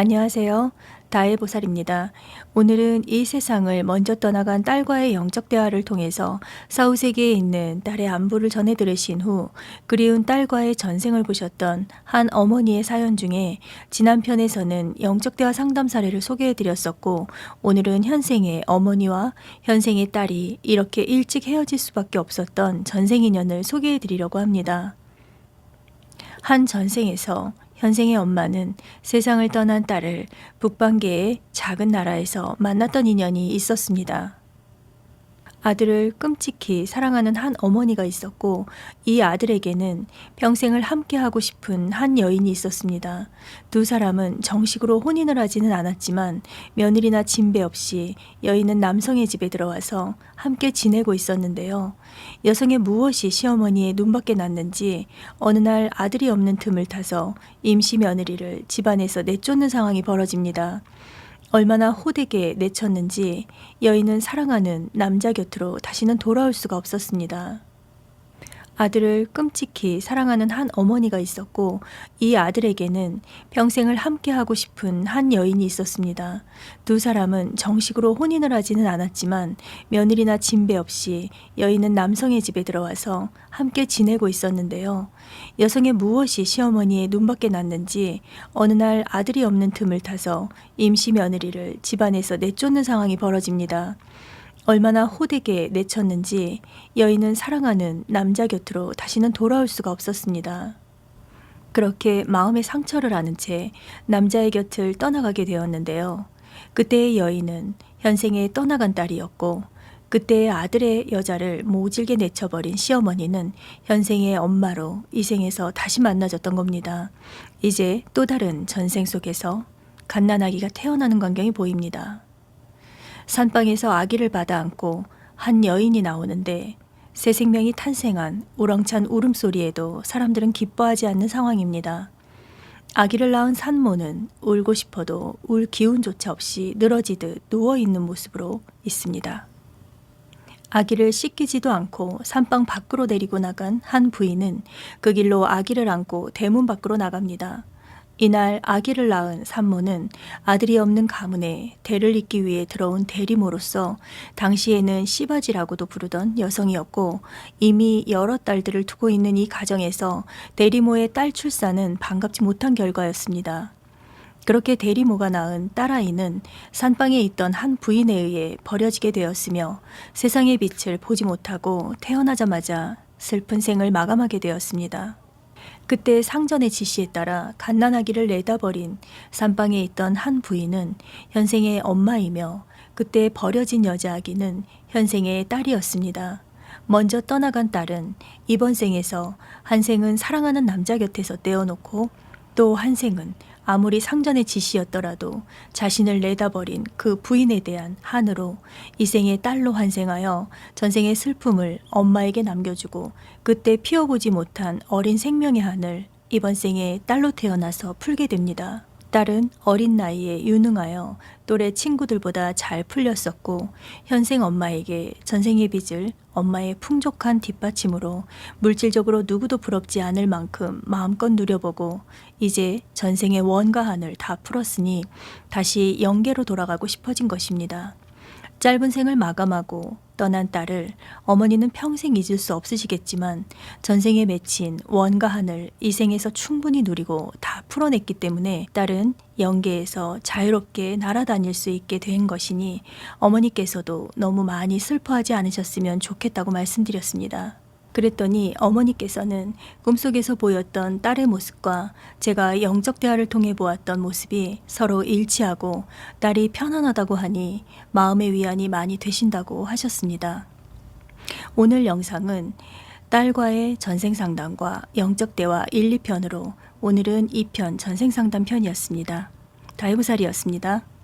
안녕하세요. 다혜보살입니다. 오늘은 이 세상을 먼저 떠나간 딸과의 영적 대화를 통해서 사후세계에 있는 딸의 안부를 전해 들으신 후 그리운 딸과의 전생을 보셨던 한 어머니의 사연 중에 지난 편에서는 영적 대화 상담 사례를 소개해 드렸었고 오늘은 현생의 어머니와 현생의 딸이 이렇게 일찍 헤어질 수밖에 없었던 전생 인연을 소개해 드리려고 합니다. 한 전생에서 현생의 엄마는 세상을 떠난 딸을 북방계의 작은 나라에서 만났던 인연이 있었습니다. 아들을 끔찍히 사랑하는 한 어머니가 있었고 이 아들에게는 평생을 함께하고 싶은 한 여인이 있었습니다. 두 사람은 정식으로 혼인을 하지는 않았지만 며느리나 진배 없이 여인은 남성의 집에 들어와서 함께 지내고 있었는데요. 여성의 무엇이 시어머니의 눈밖에 났는지 어느 날 아들이 없는 틈을 타서 임시 며느리를 집안에서 내쫓는 상황이 벌어집니다. 얼마나 호되게 내쳤는지 여인은 사랑하는 남자 곁으로 다시는 돌아올 수가 없었습니다. 아들을 끔찍히 사랑하는 한 어머니가 있었고 이 아들에게는 평생을 함께하고 싶은 한 여인이 있었습니다. 두 사람은 정식으로 혼인을 하지는 않았지만 며느리나 진배 없이 여인은 남성의 집에 들어와서 함께 지내고 있었는데요. 여성의 무엇이 시어머니의 눈밖에 났는지 어느 날 아들이 없는 틈을 타서 임시 며느리를 집안에서 내쫓는 상황이 벌어집니다. 얼마나 호되게 내쳤는지 여인은 사랑하는 남자 곁으로 다시는 돌아올 수가 없었습니다. 그렇게 마음의 상처를 안은 채 남자의 곁을 떠나가게 되었는데요. 그때의 여인은 현생에 떠나간 딸이었고 그때의 아들의 여자를 모질게 내쳐버린 시어머니는 현생의 엄마로 이 생에서 다시 만나졌던 겁니다. 이제 또 다른 전생 속에서 갓난아기가 태어나는 광경이 보입니다. 산방에서 아기를 받아 안고 한 여인이 나오는데 새 생명이 탄생한 우렁찬 울음소리에도 사람들은 기뻐하지 않는 상황입니다. 아기를 낳은 산모는 울고 싶어도 울 기운조차 없이 늘어지듯 누워있는 모습으로 있습니다. 아기를 씻기지도 않고 산방 밖으로 데리고 나간 한 부인은 그 길로 아기를 안고 대문 밖으로 나갑니다. 이날 아기를 낳은 산모는 아들이 없는 가문에 대를 잇기 위해 들어온 대리모로서 당시에는 씨바지라고도 부르던 여성이었고 이미 여러 딸들을 두고 있는 이 가정에서 대리모의 딸 출산은 반갑지 못한 결과였습니다. 그렇게 대리모가 낳은 딸아이는 산방에 있던 한 부인에 의해 버려지게 되었으며 세상의 빛을 보지 못하고 태어나자마자 슬픈 생을 마감하게 되었습니다. 그때 상전의 지시에 따라 갓난아기를 내다버린 산방에 있던 한 부인은 현생의 엄마이며 그때 버려진 여자아기는 현생의 딸이었습니다. 먼저 떠나간 딸은 이번 생에서 한 생은 사랑하는 남자 곁에서 떼어놓고 또 한 생은 아무리 상전의 지시였더라도 자신을 내다버린 그 부인에 대한 한으로 이 생의 딸로 환생하여 전생의 슬픔을 엄마에게 남겨주고 그때 피워보지 못한 어린 생명의 한을 이번 생에 딸로 태어나서 풀게 됩니다. 딸은 어린 나이에 유능하여 또래 친구들보다 잘 풀렸었고 현생 엄마에게 전생의 빚을 엄마의 풍족한 뒷받침으로 물질적으로 누구도 부럽지 않을 만큼 마음껏 누려보고 이제 전생의 원과 한을 다 풀었으니 다시 영계로 돌아가고 싶어진 것입니다. 짧은 생을 마감하고 떠난 딸을 어머니는 평생 잊을 수 없으시겠지만 전생에 맺힌 원과 한을 이 생에서 충분히 누리고 다 풀어냈기 때문에 딸은 영계에서 자유롭게 날아다닐 수 있게 된 것이니 어머니께서도 너무 많이 슬퍼하지 않으셨으면 좋겠다고 말씀드렸습니다. 그랬더니 어머니께서는 꿈속에서 보였던 딸의 모습과 제가 영적 대화를 통해 보았던 모습이 서로 일치하고 딸이 편안하다고 하니 마음의 위안이 많이 되신다고 하셨습니다. 오늘 영상은 딸과의 전생 상담과 영적 대화 1, 2편으로 오늘은 2편 전생 상담 편이었습니다. 다이브살이었습니다.